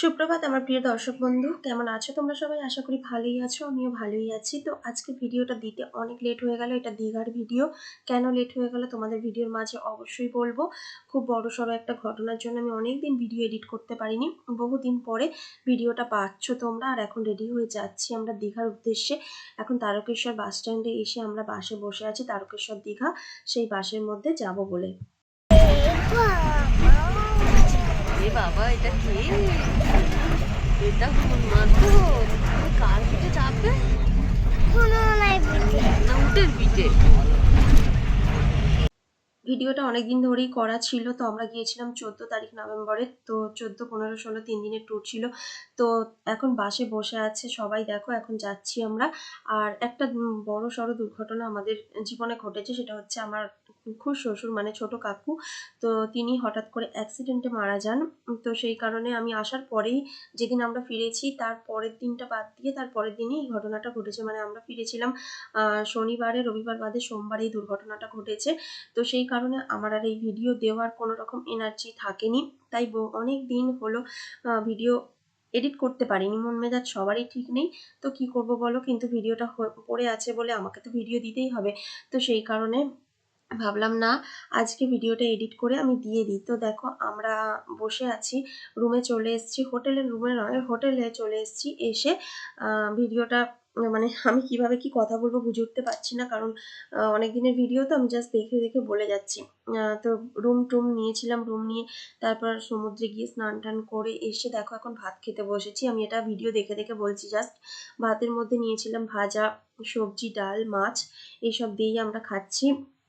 সুপ্রভাত, আমার প্রিয় দর্শক বন্ধু। কেমন আছো? তোমরা সবাই আশা করি ভালোই আছো, আমিও ভালোই আছি। তো আজকে ভিডিওটা দিতে অনেক লেট হয়ে গেল, এটা দীঘার ভিডিও। কেন লেট হয়ে গেল তোমাদের ভিডিওর মাঝে অবশ্যই বলব। খুব বড় সড়ো একটা ঘটনার জন্য আমি অনেক দিন ভিডিও এডিট করতে পারিনি। বহুদিন পরে ভিডিওটা পাচ্ছ তোমরা, আর এখন রেডি হয়ে যাচ্ছি আমরা দীঘার উদ্দেশ্যে। এখন তারকেশ্বর বাস স্ট্যান্ডে এসে আমরা বাসে বসে আছি, তারকেশ্বর দীঘা। সেই বাসের মধ্যে যাব বলে। বাবা, এটা কি? এটা কার পিঠে চাপবে? ভিডিওটা অনেক দিন ধরেই করা ছিল, তো আমরা গিয়েছিলাম চোদ্দ তারিখ নভেম্বরের তো চোদ্দ, পনেরো, ষোলো, তিন দিনের ট্যুর ছিল। তো এখন বাসে বসে আছে সবাই, দেখো, এখন যাচ্ছি আমরা। আর একটা বড় সড়ো দুর্ঘটনা আমাদের জীবনে ঘটেছে, সেটা হচ্ছে আমার খুব শ্বশুর মানে ছোট কাকু। তো তিনি হঠাৎ করে অ্যাক্সিডেন্টে মারা যান। তো সেই কারণে আমি আসার পরেই যেদিন আমরা ফিরেছি, তার পরের দিনটা বাদ দিয়ে তার পরের দিনই এই ঘটনাটা ঘটেছে। মানে আমরা ফিরেছিলাম শনিবারে, রবিবার বাদে সোমবার এই দুর্ঘটনাটা ঘটেছে। তো সেই কারণে আমার আর এই ভিডিও দেওয়ার কোনো রকম এনার্জি থাকেনি। তাই অনেক দিন হলো ভিডিও এডিট করতে পারিনি। মন মেজাজ সবারই ঠিক নেই। তো কি করব বলো? কিন্তু ভিডিওটা পড়ে আছে বলে আমাকে তো ভিডিও দিতেই হবে। তো সেই কারণে ভাবলাম না, আজকে ভিডিওটা এডিট করে আমি দিয়ে দিই। তো দেখো, আমরা বসে আছি, রুমে চলে এসেছি, হোটেলের রুমে নয়, হোটেলে চলে এসেছি, এসে ভিডিওটা মানে আমি কীভাবে কি কথা বলব বুঝে উঠতে পারছি না, কারণ অনেক দিনের ভিডিও তো আমি জাস্ট দেখে দেখে বলে যাচ্ছি। তো রুম টুম নিয়েছিলাম, রুম নিয়ে তারপর সমুদ্রে গিয়ে স্নান টান করে এসে দেখো এখন ভাত খেতে বসেছি। আমি এটা ভিডিও দেখে দেখে বলছি জাস্ট ভাতের মধ্যে নিয়েছিলাম ভাজা, সবজি, ডাল, মাছ এইসব দিয়েই আমরা খাচ্ছি।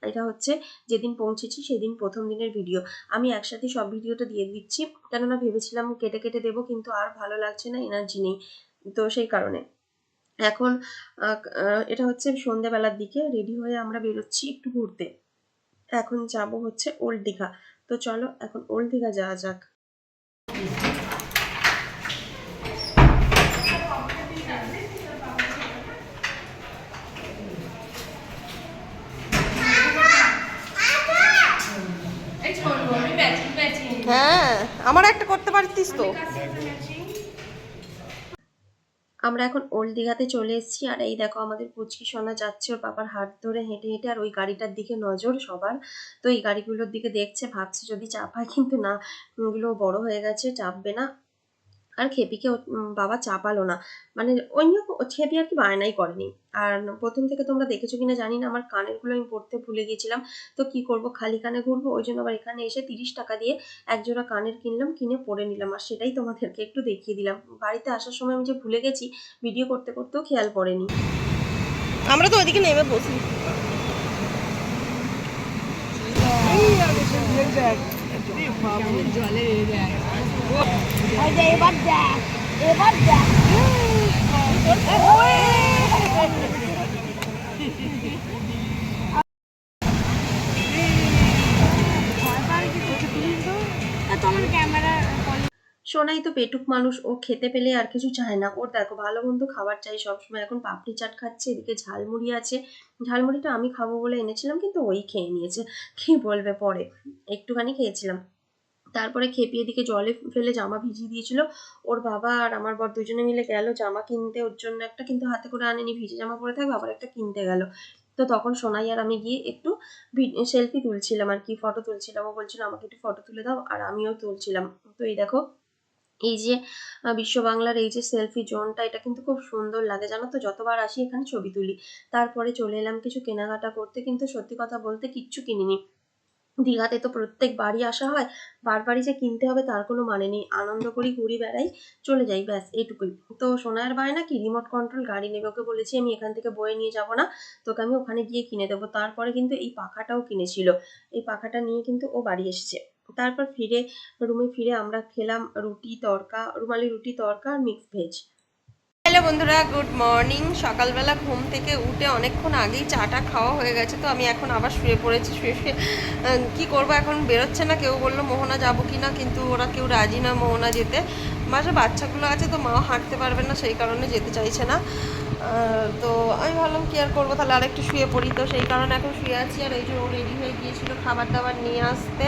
এটা হচ্ছে যেদিন পৌঁছেছি সেদিন প্রথম দিনের ভিডিও আমি একসাথে সব ভিডিওটা দিয়ে দিচ্ছি, কেননা ভেবেছিলাম কেটে কেটে দেবো, কিন্তু আর ভালো লাগছে না এনার্জি নেই, তো সেই কারণে। এখন এটা হচ্ছে সন্ধ্যাবেলার দিকে রেডি হয়ে আমরা বেরোচ্ছি একটু ঘুরতে। এখন যাব হচ্ছে ওল্ড দীঘা। তো চলো এখন ওল্ড দীঘা যাওয়া যাক। হ্যাঁ আমার একটা করতে পারতিস তো। আমরা এখন ওল্ড দিঘাতে চলে এসেছি, আর এই দেখো আমাদের পুচকি সোনা যাচ্ছে, ওর বাবার হাত ধরে হেঁটে হেঁটে, আর ওই গাড়িটার দিকে নজর সবার। তো এই গাড়িগুলোর দিকে দেখছে, ভাবছে যদি চাপায়, কিন্তু না ওগুলো বড় হয়ে গেছে, চাপবে না। আর খেপিকে ও- বাবা চাপালো না। মানে ওই নিয়ে খেপি আর কি বায়নাই করেনি। আর প্রথম থেকে তোমরা দেখেছ কিনা জানি না আমার কানেরগুলো আমি পড়তে ভুলে গেছিলাম তো কি করব খালি কানে ঘুরবো ওই জন্য আবার এখানে এসে তিরিশ টাকা দিয়ে একজোড়া কানের কিনলাম কিনে পরে নিলাম। আর সেটাই তোমাদেরকে একটু দেখিয়ে দিলাম। বাড়িতে আসার সময় আমি যে ভুলে গেছি ভিডিও করতে করতেও খেয়াল পড়েনি। আমরা তো ওইদিকে নেমে বসি। সোনাই তো পেটুক মানুষ, ও খেতে পেলে আর কিছু চায় না। ওর দেখো, ভালো মন্দ খাবার চাই সবসময়। এখন পাপড়ি চাট খাচ্ছে, এদিকে ঝালমুড়ি আছে। ঝালমুড়িটা আমি খাব বলে এনেছিলাম, কিন্তু ওই খেয়ে নিয়েছে। কি বলবে পরে? একটুখানি খেয়েছিলাম। তারপরে খেপিয়ে দিকে জলে ফেলে জামা ভিজিয়ে দিয়েছিল। ওর বাবা আর আমার বর দুজনে মিলে গেল, জামা কিনতে। ওর জন্য একটা কিন্তু হাতে করে আনেনি, ভিজে জামা পরে থাকবে, আবার একটা কিনতে গেল। তো তখন সোনাই আর আমি গিয়ে একটু সেলফি তুলছিলাম আর কি ফটো তুলছিলাম। ও বলছিল, আমাকে একটু ফটো তুলে দাও। আর আমিও তুলছিলাম। তো এই দেখো, এই যে বিশ্ব বাংলার এই যে সেলফি জোনটা এটা কিন্তু খুব সুন্দর লাগে। জানো তো, যতবার আসি এখানে ছবি তুলি। তারপরে চলে এলাম কিছু কেনাকাটা করতে। কিন্তু সত্যি কথা বলতে কিচ্ছু কিনিনি। দীঘাতে তো প্রত্যেক বাড়ি আসা হয়। বারবারই যে কিনতে হবে তার কোনো মানে নেই। আনন্দ করি, ঘুরি, বেড়াই, চলে যাই, ব্যাস, এইটুকুই। তো সোনার বায় না কি রিমোট কন্ট্রোল গাড়ি নেবে ওকে বলেছি, আমি এখান থেকে বয়ে নিয়ে যাব না। তোকে আমি ওখানে গিয়ে কিনে দেবো। তারপরে কিন্তু এই পাখাটাও কিনেছিল। এই পাখাটা নিয়ে কিন্তু ও বাড়ি এসেছে। তারপর ফিরে রুমে ফিরে আমরা খেলাম রুটি তড়কা রুমালি রুটি তড়কা আর মিক্স ভেজ হ্যালো বন্ধুরা, গুড মর্নিং। সকালবেলা ঘুম থেকে উঠে অনেকক্ষণ আগেই চাটা খাওয়া হয়ে গেছে, তো আমি এখন আবার শুয়ে পড়েছি, শুয়ে শুয়ে কী করব এখন? বেরোচ্ছে না, কেউ বলল মোহনা যাব কি না কিন্তু ওরা কেউ রাজি না মোহনা যেতে। মাঝে বাচ্চাগুলো আছে, তো মাও হাঁটতে পারবে না, সেই কারণে যেতে চাইছে না। তো আমি ভাবলাম কি আর করব, তাহলে আরেকটু শুয়ে পড়ি, তো সেই কারণে এখন শুয়ে আছি। আর এই যে ও রেডি হয়ে গিয়েছিল খাবার দাবার নিয়ে আসতে,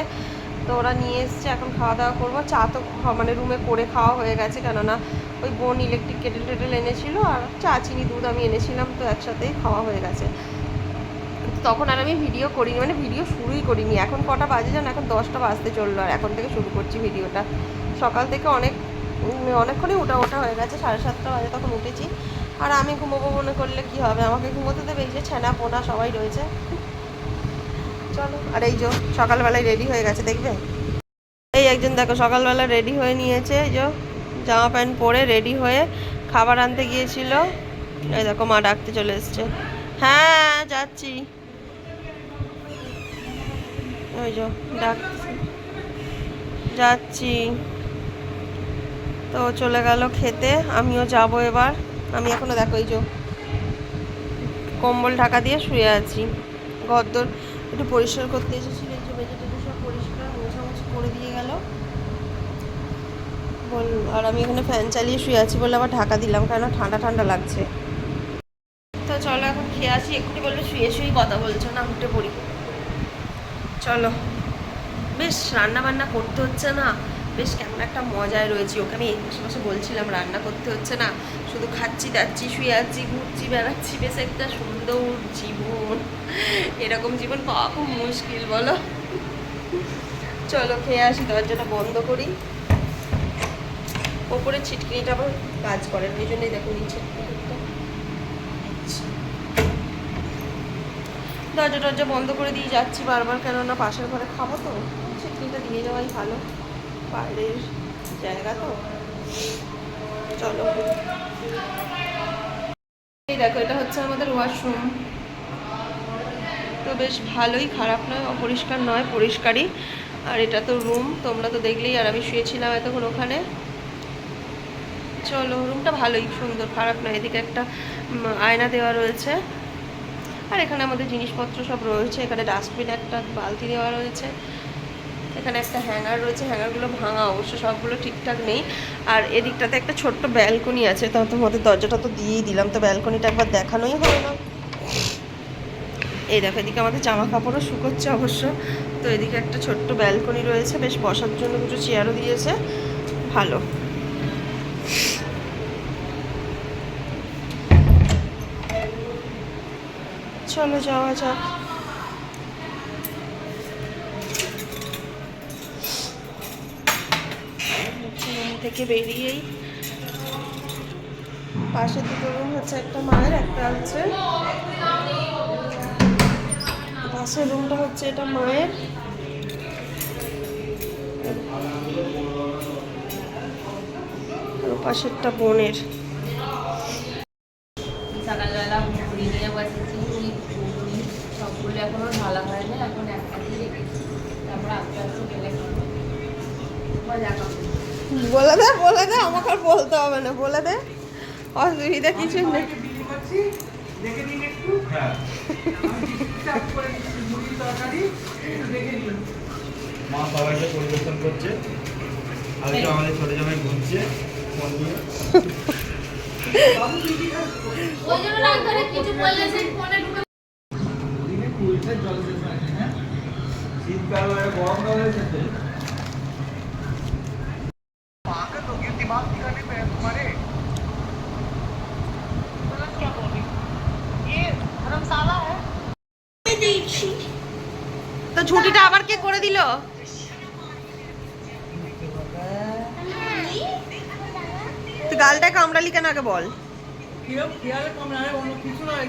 তো ওরা নিয়ে এসছে, এখন খাওয়া দাওয়া করব। চা তো মানে রুমে করে খাওয়া হয়ে গেছে, কেননা ওই বোন ইলেকট্রিক কেটেল টেটেল এনেছিল আর চা, চিনি, দুধ আমি এনেছিলাম তো একসাথেই খাওয়া হয়ে গেছে। তখন আর আমি ভিডিও করিনি মানে ভিডিও শুরুই করিনি। এখন কটা বাজে জানো? এখন দশটা বাজতে চলল আর এখন থেকে শুরু করছি ভিডিওটা সকাল থেকে অনেক অনেকক্ষণই ওঠা ওঠা হয়ে গেছে, সাড়ে সাতটা বাজে তখন উঠেছি। আর আমি ঘুমোবো মনে করলে কি হবে? আমাকে ঘুমোতে দেবে এই যে ছেনা, পোনা সবাই রয়েছে। চলো, আর এই যে সকালবেলায় রেডি হয়ে গেছে, দেখবে? এই একজন দেখো সকালবেলা রেডি হয়ে নিয়েছে, এই যে জামা প্যান্ট পরে রেডি হয়ে খাবার আনতে গিয়েছিল। এই দেখো মা ডাকতে চলে এসছে। হ্যাঁ যাচ্ছি। ওই যে ডাক যাচ্ছি। তো চলে গেল খেতে। আমিও যাব এবার। আমি এখনও দেখো এই যে কম্বল ঢাকা দিয়ে শুয়ে আছি। ঘরদোর একটু পরিষ্কার করতে এসেছিল এই যে মেঝে টেঝে সব পরিষ্কার মোছামুছি করে দিয়ে গেল বল, আর আমি এখানে ফ্যান চালিয়ে শুয়ে আছি বলে আবার ঢাকা দিলাম কেন ঠান্ডা ঠান্ডা লাগছে। তো চলো এখন খেয়ে আসি, এক্ষুনি বলল শুয়ে শুয়েই কথা বলছো, না উঠে পড়ি। চলো। বেশ রান্না বান্না করতে হচ্ছে না। বেশ, কেমন একটা মজায় রয়েছি। ওকে আমি আশেপাশে বলছিলাম, রান্না করতে হচ্ছে না। শুধু খাচ্ছি, দাচ্ছি, শুয়ে আছি, ঘুরছি, বেড়াচ্ছি, বেশ একটা সুন্দর জীবন। এরকম জীবন পাওয়া খুব মুশকিল, বলো। চলো, খেয়ে আসি দরজাটা বন্ধ করি। ওপরে ছিটকিনিটা আবার কাজ করে এই জন্যই দেখো নিচে দরজা টরজা বন্ধ করে দিয়ে যাচ্ছি বারবার, কেননা পাশের ঘরে খাব তো, ছিটকিনিটা দিয়ে যাওয়াই ভালো। বাইরের জায়গা তো। চলো। এই দেখো, এটা হচ্ছে আমাদের ওয়াশরুম। তো বেশ ভালোই খারাপ নয়, অপরিষ্কার নয়, পরিষ্কারই। আর এটা তো রুম, তোমরা তো দেখলেই, আর আমি শুয়েছিলাম এতক্ষণ ওখানে। চলো রুমটা ভালোই সুন্দর, খারাপ না, এদিকে একটা আয়না দেওয়া রয়েছে। আর এখানে আমাদের জিনিসপত্র সব রয়েছে, এখানে ডাস্টবিন একটা, বালতি দেওয়া রয়েছে। এখানে একটা হ্যাঙ্গার রয়েছে হ্যাঙ্গারগুলো ভাঙা, অবশ্য সবগুলো ঠিকঠাক নেই। আর এদিকটাতে একটা ছোট্ট ব্যালকনি আছে, তো তোমাদের দরজাটা তো দিয়েই দিলাম, তো ব্যালকনিটা একবার দেখানোই হবে না। এই দেখো, এদিকে আমাদের জামা কাপড়ও শুকোচ্ছে অবশ্য। তো এদিকে একটা ছোট্ট ব্যালকনি রয়েছে, বেশ বসার জন্য দুটো চেয়ারও দিয়েছে। ভালো। চলো যাওয়া যাক। থেকে বেরিয়েই পাশে দুটো রুম হচ্ছে একটা মায়ের, একটা হচ্ছে পাশের রুমটা হচ্ছে এটা মায়ের। পাশেরটা বোনের সকালবেলা ঘুড়ি নিয়ে বসেছি এই ঘুড়ি সবগুলো এখনও ঢালা হয় না এখন একটা দিয়ে রেখেছি তারপর আস্তে আস্তে গেলে খাব মজা খাব বলে দে বলে দে আমাকে আর বলতে হবে না বলে দে। অসুবিধা কিছু নেই। মা সবাইকে পরিবেশন করছে। আর আমাদের ছোট জামাই ঘুরছে ফোন নিয়ে ওই জন্য রাগ ধরে কিছু বললে সেই ফোনে ঢুকে শীতকাল হয়ে গরম কাল হয়েছে তো ছুটিটা আবার কে করে দিল? তুই গালটা কামড়ালি কেন আগে বল। কিরম খেয়ালে কম না অন্য কিছু নয়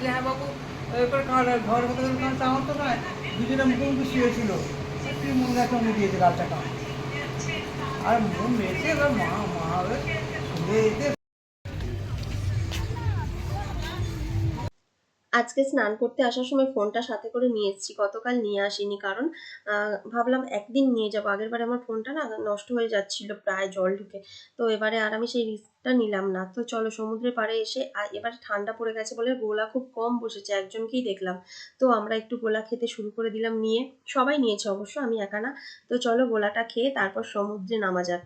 আজকে স্নান করতে আসার সময় ফোনটা সাথে করে নিয়ে এসেছি। গতকাল নিয়ে আসিনি কারণ ভাবলাম একদিন নিয়ে যাব। আগের বারে আমার ফোনটা না নষ্ট হয়ে যাচ্ছিল, প্রায় জল ঢুকে। তো এবারে আর আমি সেই রিস্কটা নিলাম না। তো চলো সমুদ্রের পাড়ে এসে এবারে ঠান্ডা পড়ে গেছে বলে গোলা খুব কম বসেছে, একজনকেই দেখলাম। তো আমরা একটু গোলা খেতে শুরু করে দিলাম নিয়ে। সবাই নিয়েছে অবশ্য, আমি একা না। তো চলো গোলাটা খেয়ে তারপর সমুদ্রে নামা যাক।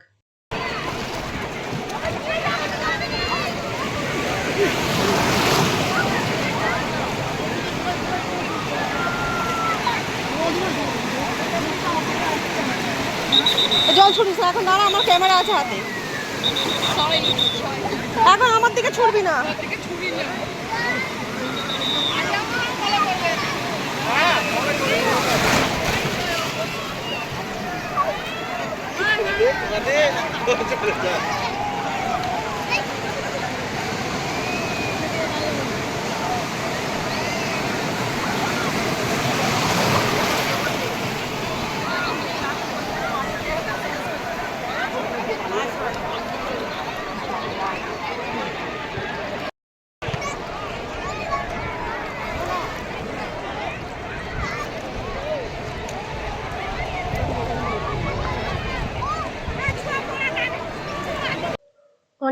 জল ছুটিস না এখন দাঁড়া আমার ক্যামেরা আছে হাতে। এখন আমার দিকে ছুটবি না।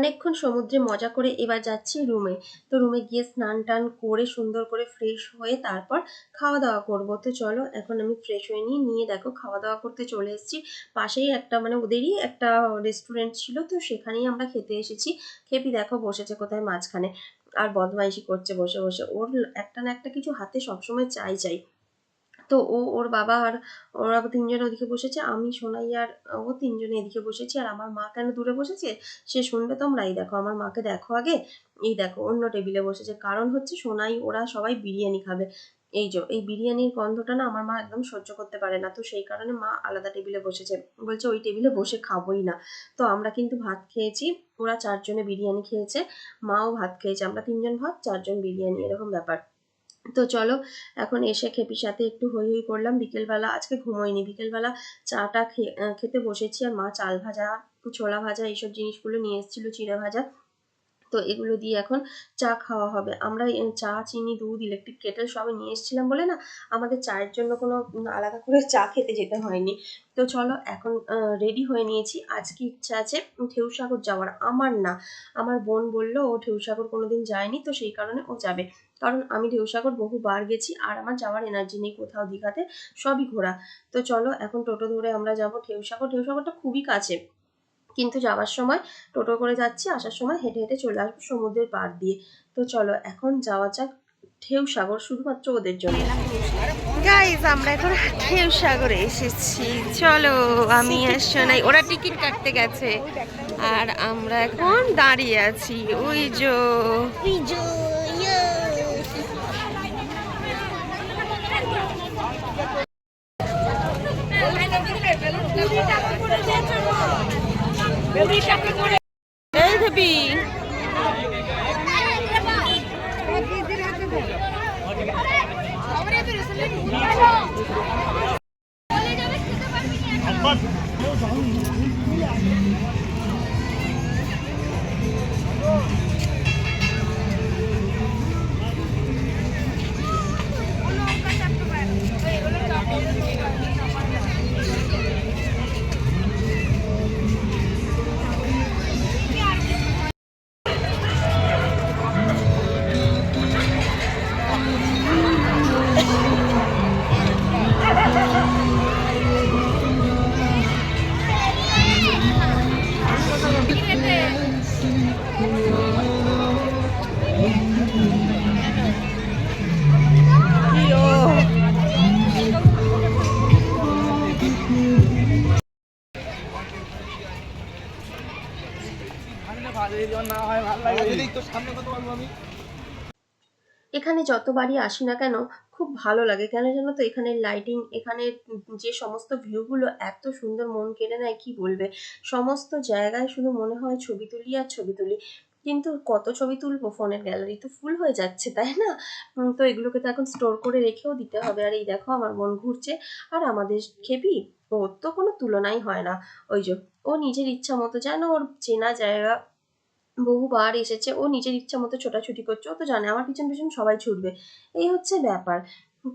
অনেকক্ষণ সমুদ্রে মজা করে এবার যাচ্ছি রুমে। তো রুমে গিয়ে স্নান টান করে, সুন্দর করে ফ্রেশ হয়ে তারপর খাওয়া দাওয়া করব। তো চলো, এখন আমি ফ্রেশ হয়ে নিয়ে নিয়ে দেখো খাওয়া দাওয়া করতে চলে এসেছি। পাশেই একটা মানে ওদেরই একটা রেস্টুরেন্ট ছিল, তো সেখানেই আমরা খেতে এসেছি। খেপি দেখো, বসেছে কোথায় মাঝখানে। আর বদমাইশি করছে, বসে বসে। ওর একটা না একটা কিছু হাতে সবসময় চাই চাই। তো ও, ওর বাবা আর ওরা তিনজন ওদিকে বসেছে, আমি, সোনাই আর ও তিনজনে এদিকে বসেছি। আর আমার মা কেন দূরে বসেছে? সে শুনবে এই দেখো, আমার মাকে দেখো আগে। এই দেখো, অন্য টেবিলে বসেছে। কারণ হচ্ছে সোনাই, ওরা সবাই বিরিয়ানি খাবে। এই যে, এই বিরিয়ানির গন্ধটা না আমার মা একদম সহ্য করতে পারে না। তো সেই কারণে মা আলাদা টেবিলে বসেছে। বলছে, ওই টেবিলে বসে খাবোই না। তো আমরা কিন্তু ভাত খেয়েছি। ওরা চারজনে বিরিয়ানি খেয়েছে, মাও ভাত খেয়েছে। আমরা তিনজন ভাত, চারজন বিরিয়ানি। এরকম ব্যাপার। তো চলো, এখন এসে খেপির সাথে একটু হই হই করলাম। বিকেলবেলা, আজকে ঘুমোইনি। বিকেলবেলা চাটা খেতে বসেছি আর মা চাল ভাজা, ছোলা ভাজা, এইসব জিনিসগুলো নিয়ে এসেছিল, চিড়ে ভাজা। তো এগুলো দিয়ে এখন চা খাওয়া হবে। আমরা চা, চিনি, দুধ ইলেকট্রিক কেটেল সবই নিয়ে এসেছিলাম বলে না, আমাদের চায়ের জন্য কোনো আলাদা করে চা খেতে যেতে হয়নি। তো চলো, এখন রেডি হয়ে নিয়েছি। আজকে ইচ্ছা আছে ঢেউসাগর যাওয়ার। আমার না, আমার বোন বলল ও ঢেউসাগর কোনোদিন যায়নি, তো সেই কারণে ও যাবে। কারণ আমি ঢেউসাগর বহুবার গেছি আর আমার যাওয়ার এনার্জি নেই কোথাও দীঘাতে, সবই ঘোরা। তো চলো, এখন টোটো ধরে আমরা যাব ঢেউসাগর ঢেউসাগরটা খুবই কাছে। কিন্তু যাওয়ার সময় টোটো করে যাচ্ছি, আসার সময় হেঁটে হেঁটে চলে আসব সমুদ্রের পাড় দিয়ে। তো চলো, এখন যাওয়া যাক ঢেউ সাগর শুধুমাত্র ওদের জন্য। গাইজ আমরা এখন ঢেউ এসেছি। চলো, আমি আর ওরা টিকিট কাটতে গেছে। আর আমরা এখন দাঁড়িয়ে আছি। ওই যে। এই দেবী যতবারই আসি না কেন, খুব ভালো লাগে। কেন জানো তো, এখানে লাইটিং এখানে যে সমস্ত ভিউগুলো এত সুন্দর মন কেড়ে নেয়, কি বলবে? সমস্ত জায়গায় শুধু মনে হয় ছবি তুলি আর ছবি তুলি। কিন্তু কত ছবি তুলবো ফোনের গ্যালারি তো ফুল হয়ে যাচ্ছে, তাই না? তো এগুলোকে তো এখন স্টোর করে রেখেও দিতে হবে। আর এই দেখো, আমার মন ঘুরছে। আর আমাদের খেপি ওর তো কোনো তুলনাই হয় না। ওই যে, ও নিজের ইচ্ছা মতো যেন ওর চেনা জায়গা বহুবার এসেছে, ও নিজের ইচ্ছা মতো ছোটাছুটি করছে, ও তো জানে, আমার পিছন পিছন সবাই ছুটবে। এই হচ্ছে ব্যাপার।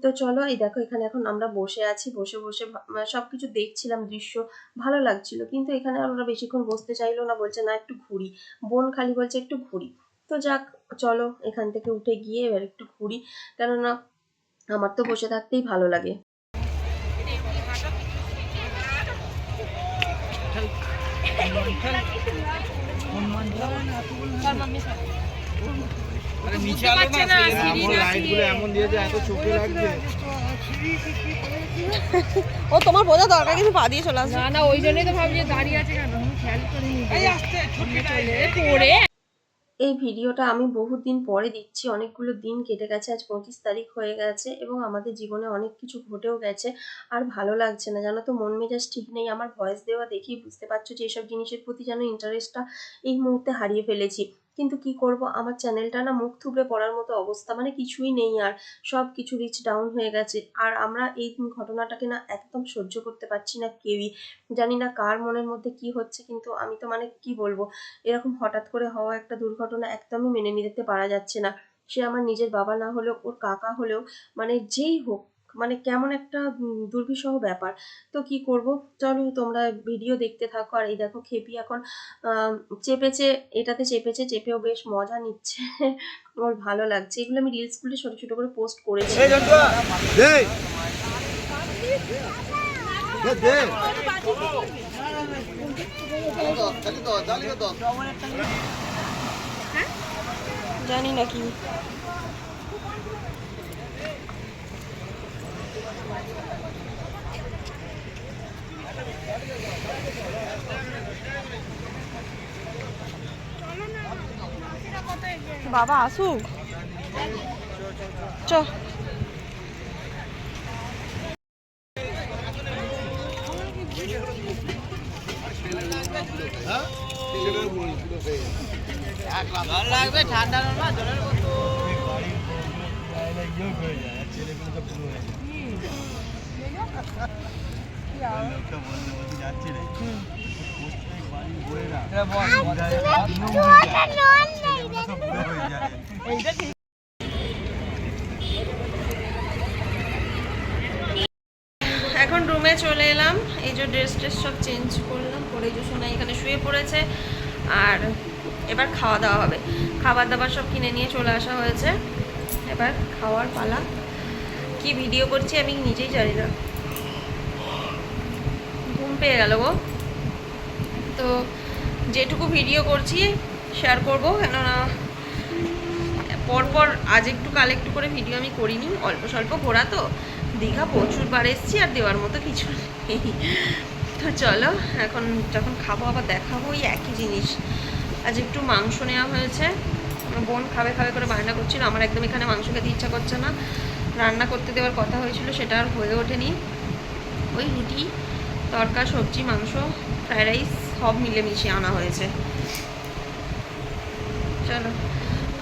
তো চলো, এই দেখো, এখানে এখন আমরা বসে আছি, বসে বসে মানে সবকিছু দেখছিলাম, দৃশ্য ভালো লাগছিল, কিন্তু এখানে আর ওরা বেশিক্ষণ বসতে চাইলো না, বলছে, না, একটু ঘুরি। বোন খালি বলছে, একটু ঘুরি। তো যাক, চলো, এখান থেকে উঠে গিয়ে এবার একটু ঘুরি, কেননা আমার তো বসে থাকতেই ভালো লাগে নিচে আলো না লাইটগুলো এমন দিয়েছে এত চোখে লাগছে ও তোমার বোঝা দরকার কিন্তু পা দিয়ে চলে আসবে। না না ওই জন্যই তো ভাবছি দাঁড়িয়ে আছে কেন? খেয়াল পড়ে এই ভিডিওটা আমি বহুদিন পরে দিচ্ছি, অনেকগুলো দিন কেটে গেছে, আজ পঁচিশ তারিখ হয়ে গেছে এবং আমাদের জীবনে অনেক কিছু ঘটেও গেছে। আর ভালো লাগছে না, জানো তো, মন মেজাজ ঠিক নেই, আমার ভয়েস দেওয়া দেখেই বুঝতে পারছ যে এসব জিনিসের প্রতি যেন ইন্টারেস্টটা এই মুহূর্তে হারিয়ে ফেলেছি। কিন্তু কি করব? আমার চ্যানেলটা না মুখ থুবড়ে পড়ার মতো অবস্থা। মানে কিছুই নেই আর। সব কিছু রিচ ডাউন হয়ে গেছে। আর আমরা এই ঘটনাটাকে না একদম সহ্য করতে পারছি না কেউই। জানি না কার মনের মধ্যে কি হচ্ছে, কিন্তু আমি তো মানে কি বলব? এরকম হঠাৎ করে হওয়া একটা দুর্ঘটনা একদমই মেনে নিতে পারা যাচ্ছে না। সে আমার নিজের বাবা না হলেও, ওর কাকা হলেও মানে যেই হোক মানে কেমন একটা দুর্বিষহ ব্যাপার। তো কি করব? চলো তোমরা ভিডিও দেখতে থাকো। আর এই দেখো খেপি এখন চেপেছে এটাতে চেপেছে চেপেও বেশ মজা নিচ্ছে। ওর ভালো লাগছে। এগুলো আমি রিলসগুলো ছোটো ছোটো করে পোস্ট করেছি জানি না বাবা আসুক। চ এখন রুমে চলে এলাম। এই যে ড্রেস ট্রেস সব চেঞ্জ করলাম করে যে সোনা এখানে শুয়ে পড়েছে। আর এবার খাওয়া দাওয়া হবে। খাবার দাবার সব কিনে নিয়ে চলে আসা হয়েছে। এবার খাওয়ার পালা। কি ভিডিও করছি আমি নিজেই জানি না। পেয়ে গেল গো। তো যেটুকু ভিডিও করছি শেয়ার করব, কেননা পরপর আজ একটু কাল একটু করে ভিডিও আমি করিনি, অল্প স্বল্প ঘোরা তো। দীঘা প্রচুর বার এসেছি আর দেওয়ার মতো কিছু নেই। তো চলো, এখন যখন খাব আবার দেখাবো ওই একই জিনিস। আজ একটু মাংস নেওয়া হয়েছে। বোন খাবে খাবে করে বায়না করছিল, আমার একদম এখানে মাংস খেতে ইচ্ছা করছে না। রান্না করতে দেওয়ার কথা হয়েছিল, সেটা আর হয়ে ওঠেনি। ওই রুটি তরকা, সবজি, মাংস, ফ্রাইড রাইস সব মিলেমিশে আনা হয়েছে। চলো,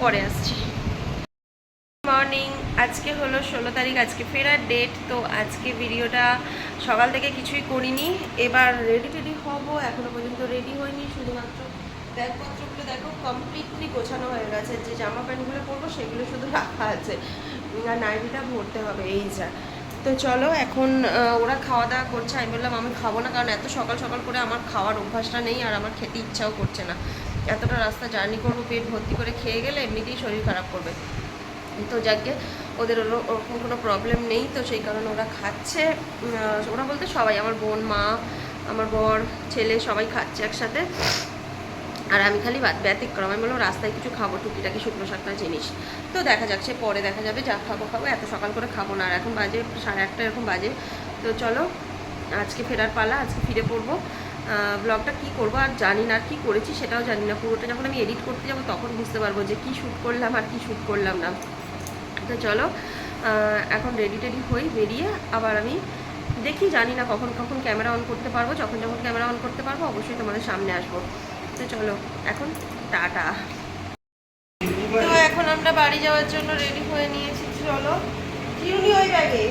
পরে আসছি। মর্নিং আজকে হলো ষোলো তারিখ, আজকে ফেরার ডেট তো আজকে ভিডিওটা সকাল থেকে কিছুই করিনি। এবার রেডি টেডি হব, এখনও পর্যন্ত রেডি হয়নি, শুধুমাত্র ব্যাগপত্রগুলো দেখো কমপ্লিটলি গোছানো হয়ে গেছে। যে জামা প্যান্টগুলো পরবো, সেগুলো শুধু রাখা আছে। আর নাইটিটা ভরতে হবে, এই যা। তো চলো, এখন ওরা খাওয়া দাওয়া করছে। আমি বললাম, আমি খাব না, কারণ এত সকাল সকাল করে আমার খাওয়ার অভ্যাসটা নেই আর আমার খেতে ইচ্ছাও করছে না। এতটা রাস্তা জার্নি করব, পেট ভর্তি করে খেয়ে গেলে এমনিতেই শরীর খারাপ করবে। তো যাকে ওদের ওর- ওরকম কোনো প্রবলেম নেই, তো সেই কারণে ওরা খাচ্ছে। ওরা বলতে সবাই, আমার বোন, মা, আমার বর, ছেলে সবাই খাচ্ছে একসাথে। আর আমি খালি ব্যতিক্রম, আমি বললাম রাস্তায় কিছু খাব, টুকিটাকি শুকনো শাকটা জিনিস। তো দেখা যাচ্ছে পরে দেখা যাবে যা খাব খাব, এত সকাল করে খাব না। আর এখন বাজে সাড়ে আটটা, এরকম বাজে। তো চলো, আজকে ফেরার পালা, আজকে ফিরে পড়ব। ব্লগটা কি করব আর জানি না আর কী করেছি, সেটাও জানি না। পুরোটা যখন আমি এডিট করতে যাব, তখন বুঝতে পারব যে কী শ্যুট করলাম আর কী শ্যুট করলাম না। তো চলো এখন রেডি টেডি হই, বেরিয়ে আবার আমি দেখি, জানি না কখন কখন ক্যামেরা অন করতে পারব। যখন যখন ক্যামেরা অন করতে পারব, অবশ্যই তোমাদের সামনে আসব। তো চলো। এখন টাটা। তো এখন আমরা বাড়ি যাওয়ার জন্য রেডি হয়ে নিয়েছি, চলো। চিরুনি ওই ব্যাগে।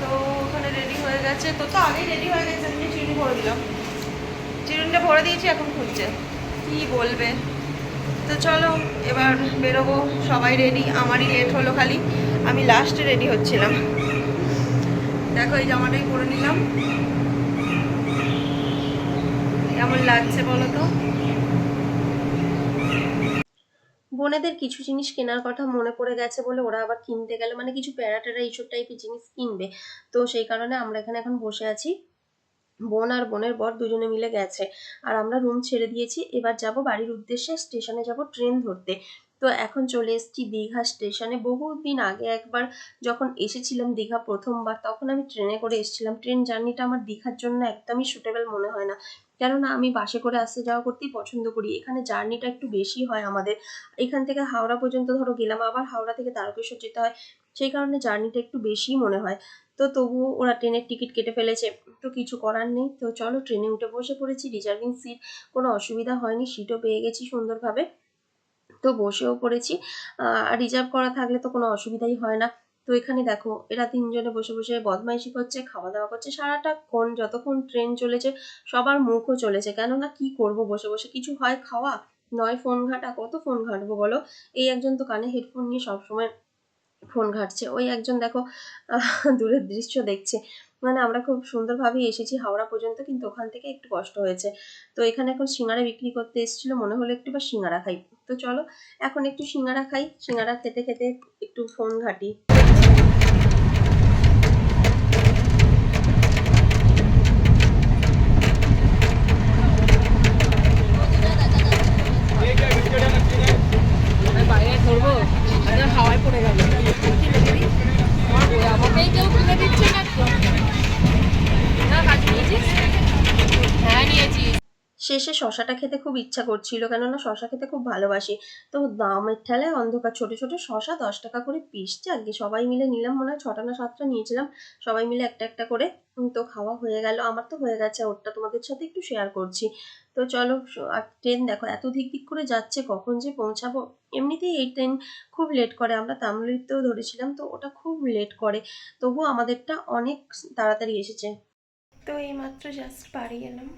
তো ওখানে রেডি হয়ে গেছে। তো তো আগেই রেডি হয়ে গেছে, আমি চিরুনি ভরে দিলাম। চিরুনিটা ভরে দিয়েছি, এখন খুঁজছে কি বলবে? তো চলো, এবার বেরোবো। সবাই রেডি আমারই লেট হলো খালি। আমি লাস্টে রেডি হচ্ছিলাম। দেখো, এই জামাটাই পরে নিলাম। কেমন লাগছে বলো তো? বোনেদের কিছু জিনিস কেনার কথা মনে পড়ে গেছে বলে ওরা আবার কিনতে গেল। মানে কিছু প্যারা ট্যারা এইসব টাইপের জিনিস কিনবে। তো সেই কারণে আমরা এখানে এখন বসে আছি। বোন আর বোনের বর দুজনে মিলে গেছে। আর আমরা রুম ছেড়ে দিয়েছি। এবার যাব বাড়ির উদ্দেশ্যে। স্টেশনে যাব ট্রেন ধরতে। তো এখন চলে এসেছি দীঘা স্টেশনে বহুদিন আগে একবার যখন এসেছিলাম দীঘা প্রথমবার, তখন আমি ট্রেনে করে এসেছিলাম। ট্রেন জার্নিটা আমার দীঘার জন্য একদমই সুটেবল মনে হয় না। কেননা আমি বাসে করে আসতে যাওয়া করতেই পছন্দ করি। এখানে জার্নিটা একটু বেশি হয় আমাদের। এখান থেকে হাওড়া পর্যন্ত ধরো গেলাম, আবার হাওড়া থেকে তারকেশ্বর যেতে হয়। সেই কারণে জার্নিটা একটু বেশিই মনে হয়। তো তবুও ওরা ট্রেনের টিকিট কেটে ফেলেছে। তো কিছু করার নেই। তো চলো ট্রেনে উঠে বসে পড়েছি। রিজার্ভিং সিট কোনো অসুবিধা হয়নি। সিটও পেয়ে গেছি সুন্দরভাবে। তো বসেও পড়েছি। আর রিজার্ভ করা থাকলে তো কোনো অসুবিধাই হয় না। তো এখানে দেখো, এরা তিনজনে বসে বসে বদমাইশি করছে খাওয়া দাওয়া করছে, সারাটা ক্ষণ যতক্ষণ ট্রেন চলেছে, সবার মুখও চলেছে। কেননা কি করব বসে বসে? কিছু হয় খাওয়া? নয়, ফোন ঘাটা, কত ফোন ঘাটবো বলো? এই একজন তো কানে হেডফোন নিয়ে সবসময় ফোন ঘাটছে। ওই একজন দেখো দূরের দৃশ্য দেখছে। মানে আমরা খুব সুন্দরভাবেই এসেছি হাওড়া পর্যন্ত, কিন্তু ওখান থেকে একটু কষ্ট হয়েছে। তো এখানে এখন সিঙ্গারা বিক্রি করতে এসেছিল, মনে হলো একটু বা সিঙ্গারা খাই। তো চলো এখন একটু সিঙ্গারা খাই। সিঙ্গারা খেতে খেতে একটু ফোন ঘাটি। শেষে শশাটা খেতে খুব ইচ্ছা করছিল, কেননা শশা খেতে খুব ভালোবাসি। তো দামের ঠেলায় অন্ধকার, ছোট ছোট শশা দশ টাকা করে পিস আগে সবাই মিলে নিলাম, মনে হয় ছটা না সাতটা নিয়েছিলাম। সবাই মিলে একটা একটা করে তো খাওয়া হয়ে গেল। আমার তো হয়ে গেছে, ওরটা তোমাদের সাথে একটু শেয়ার করছি। তো চলো আর ট্রেন দেখো, এত দিক দিক করে যাচ্ছে, কখন যে পৌঁছাবো? এমনিতেই এই ট্রেন খুব লেট করে, আমরা তামিলিতেও ধরেছিলাম, তো ওটা খুব লেট করে। তবুও আমাদেরটা অনেক তাড়াতাড়ি এসেছে। তো এইমাত্র জাস্ট বাড়ি এলাম।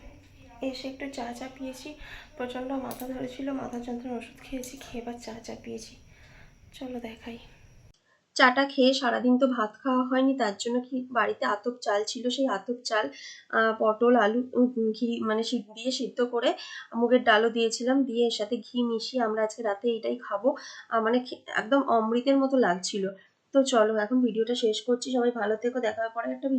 এসে একটু চা চা পিয়েছি। প্রচণ্ড মাথা ধরেছিল মাথা যন্ত্রণার ওষুধ খেয়েছি, খেয়ে এবার চা চা পিয়েছি। চলো দেখাই। চাটা খেয়ে সারাদিন তো ভাত খাওয়া হয়নি, তার জন্য কি বাড়িতে আতপ চাল ছিল? সেই আতপ চাল পটল, আলু ঘি মানে দিয়ে সিদ্ধ করে মুগের ডালও দিয়েছিলাম, দিয়ে এর সাথে ঘি মিশিয়ে আমরা আজকে রাতে এটাই খাব। মানে একদম অমৃতের মতো লাগছিল। তো চলো, এখন ভিডিওটা শেষ করছি। সবাই ভালো থেকো, দেখা পরে একটা ভিডিও